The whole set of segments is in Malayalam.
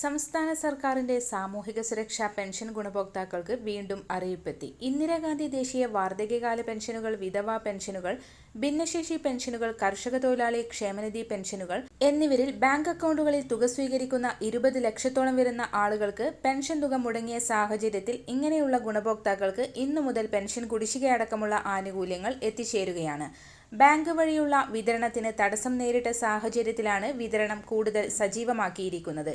സംസ്ഥാന സർക്കാരിന്റെ സാമൂഹിക സുരക്ഷാ പെൻഷൻ ഗുണഭോക്താക്കൾക്ക് വീണ്ടും അറിയിപ്പെത്തി. ഇന്ദിരാഗാന്ധി ദേശീയ വാർദ്ധക്യകാല പെൻഷനുകൾ വിധവാ പെൻഷനുകൾ ഭിന്നശേഷി പെൻഷനുകൾ കർഷക തൊഴിലാളി ക്ഷേമനിധി പെൻഷനുകൾ എന്നിവരിൽ ബാങ്ക് അക്കൗണ്ടുകളിൽ തുക സ്വീകരിക്കുന്ന ഇരുപത് ലക്ഷത്തോളം വരുന്ന ആളുകൾക്ക് പെൻഷൻ തുക മുടങ്ങിയ സാഹചര്യത്തിൽ ഇങ്ങനെയുള്ള ഗുണഭോക്താക്കൾക്ക് ഇന്നു മുതൽ പെൻഷൻ കുടിശ്ശികയടക്കമുള്ള ആനുകൂല്യങ്ങൾ എത്തിച്ചേരുകയാണ്. ബാങ്ക് വഴിയുള്ള വിതരണത്തിന് തടസ്സം നേരിട്ട സാഹചര്യത്തിലാണ് വിതരണം കൂടുതൽ സജീവമാക്കിയിരിക്കുന്നത്.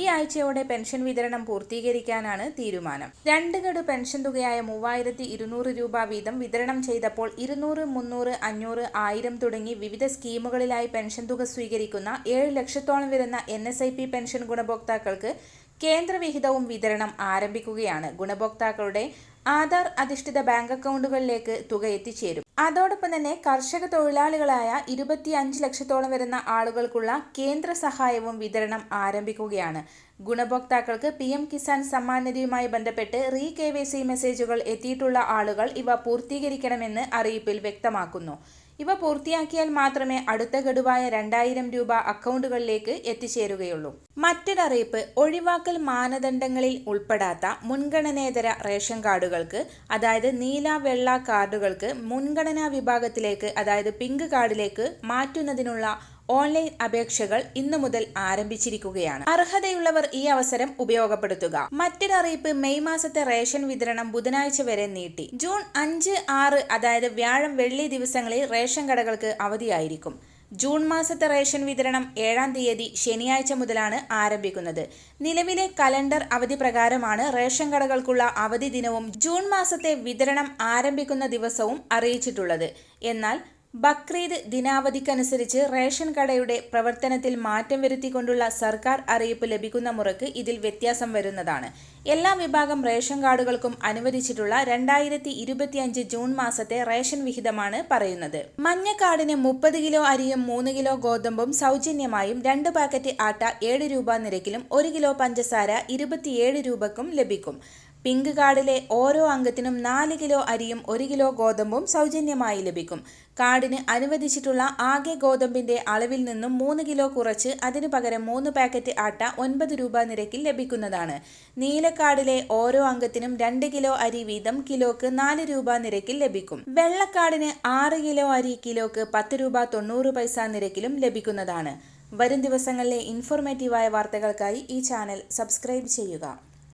ഈ ആഴ്ചയോടെ പെൻഷൻ വിതരണം പൂർത്തീകരിക്കാനാണ് തീരുമാനം. രണ്ട് ഗഡു പെൻഷൻ തുകയായ മൂവായിരത്തി ഇരുന്നൂറ് രൂപ വീതം വിതരണം ചെയ്തപ്പോൾ ഇരുന്നൂറ് മുന്നൂറ് അഞ്ഞൂറ് ആയിരം തുടങ്ങി വിവിധ സ്കീമുകളിലായി പെൻഷൻ തുക സ്വീകരിക്കുന്ന ഏഴ് ലക്ഷത്തോളം വരുന്ന എൻ പെൻഷൻ ഗുണഭോക്താക്കൾക്ക് കേന്ദ്രവിഹിതവും വിതരണം ആരംഭിക്കുകയാണ്. ഗുണഭോക്താക്കളുടെ ആധാർ അധിഷ്ഠിത ബാങ്ക് അക്കൗണ്ടുകളിലേക്ക് തുക എത്തിച്ചേരും. അതോടൊപ്പം തന്നെ കർഷക തൊഴിലാളികളായ ഇരുപത്തിയഞ്ച് ലക്ഷത്തോളം വരുന്ന ആളുകൾക്കുള്ള കേന്ദ്ര സഹായവും വിതരണം ആരംഭിക്കുകയാണ്. ഗുണഭോക്താക്കൾക്ക് പി എം കിസാൻ സമ്മാൻ നിധിയുമായി ബന്ധപ്പെട്ട് റീ കെ മെസ്സേജുകൾ എത്തിയിട്ടുള്ള ആളുകൾ ഇവ പൂർത്തീകരിക്കണമെന്ന് അറിയിപ്പിൽ വ്യക്തമാക്കുന്നു. ഇവ പൂർത്തിയാക്കിയാൽ മാത്രമേ അടുത്ത ഗഡുവായ രണ്ടായിരം രൂപ അക്കൗണ്ടുകളിലേക്ക് എത്തിച്ചേരുകയുള്ളൂ. മറ്റൊരറിയിപ്പ് ഒഴിവാക്കൽ മാനദണ്ഡങ്ങളിൽ ഉൾപ്പെടാത്ത മുൻഗണനേതര റേഷൻ കാർഡുകൾക്ക് അതായത് നീല വെള്ള കാർഡുകൾക്ക് മുൻഗണനാ വിഭാഗത്തിലേക്ക് അതായത് പിങ്ക് കാർഡിലേക്ക് മാറ്റുന്നതിനുള്ള ഓൺലൈൻ അപേക്ഷകൾ ഇന്നു മുതൽ ആരംഭിച്ചിരിക്കുകയാണ്. അർഹതയുള്ളവർ ഈ അവസരം ഉപയോഗപ്പെടുത്തുക. മറ്റൊരറിയിപ്പ് മെയ് മാസത്തെ റേഷൻ വിതരണം ബുധനാഴ്ച വരെ നീട്ടി. ജൂൺ അഞ്ച് ആറ് അതായത് വ്യാഴം വെള്ളി ദിവസങ്ങളിൽ റേഷൻ കടകൾക്ക് അവധിയായിരിക്കും. ജൂൺ മാസത്തെ റേഷൻ വിതരണം ഏഴാം തീയതി ശനിയാഴ്ച മുതലാണ് ആരംഭിക്കുന്നത്. നിലവിലെ കലണ്ടർ അവധി പ്രകാരമാണ് റേഷൻ കടകൾക്കുള്ള അവധി ദിനവും ജൂൺ മാസത്തെ വിതരണം ആരംഭിക്കുന്ന ദിവസവും അറിയിച്ചിട്ടുള്ളത്. എന്നാൽ ബക്രീദ് ദിനാവധിക്കനുസരിച്ച് റേഷൻ കടയുടെ പ്രവർത്തനത്തിൽ മാറ്റം വരുത്തിക്കൊണ്ടുള്ള സർക്കാർ അറിയിപ്പ് ലഭിക്കുന്ന മുറക്ക് ഇതിൽ വ്യത്യാസം വരുന്നതാണ്. എല്ലാ വിഭാഗം റേഷൻ കാർഡുകൾക്കും അനുവദിച്ചിട്ടുള്ള രണ്ടായിരത്തി ഇരുപത്തിയഞ്ച് ജൂൺ മാസത്തെ റേഷൻ വിഹിതമാണ് പറയുന്നത്. മഞ്ഞ കാർഡിന് മുപ്പത് കിലോ അരിയും മൂന്ന് കിലോ ഗോതമ്പും സൗജന്യമായും രണ്ട് പാക്കറ്റ് ആട്ട ഏഴ് രൂപ നിരക്കിലും ഒരു കിലോ പഞ്ചസാര ഇരുപത്തിയേഴ് രൂപക്കും ലഭിക്കും. പിങ്ക് കാർഡിലെ ഓരോ അംഗത്തിനും നാല് കിലോ അരിയും ഒരു കിലോ ഗോതമ്പും സൗജന്യമായി ലഭിക്കും. കാർഡിന് അനുവദിച്ചിട്ടുള്ള ആകെ ഗോതമ്പിന്റെ അളവിൽ നിന്നും മൂന്ന് കിലോ കുറച്ച് അതിനു പകരം മൂന്ന് പാക്കറ്റ് ആട്ട ഒൻപത് രൂപ നിരക്കിൽ ലഭിക്കുന്നതാണ്. നീലക്കാർഡിലെ ഓരോ അംഗത്തിനും രണ്ട് കിലോ അരി വീതം കിലോക്ക് നാല് രൂപ നിരക്കിൽ ലഭിക്കും. വെള്ളക്കാർഡിന് ആറ് കിലോ അരി കിലോക്ക് പത്ത് രൂപ തൊണ്ണൂറ് പൈസ നിരക്കിലും ലഭിക്കുന്നതാണ്. വരും ദിവസങ്ങളിലെ ഇൻഫോർമേറ്റീവായ വാർത്തകൾക്കായി ഈ ചാനൽ സബ്സ്ക്രൈബ് ചെയ്യുക.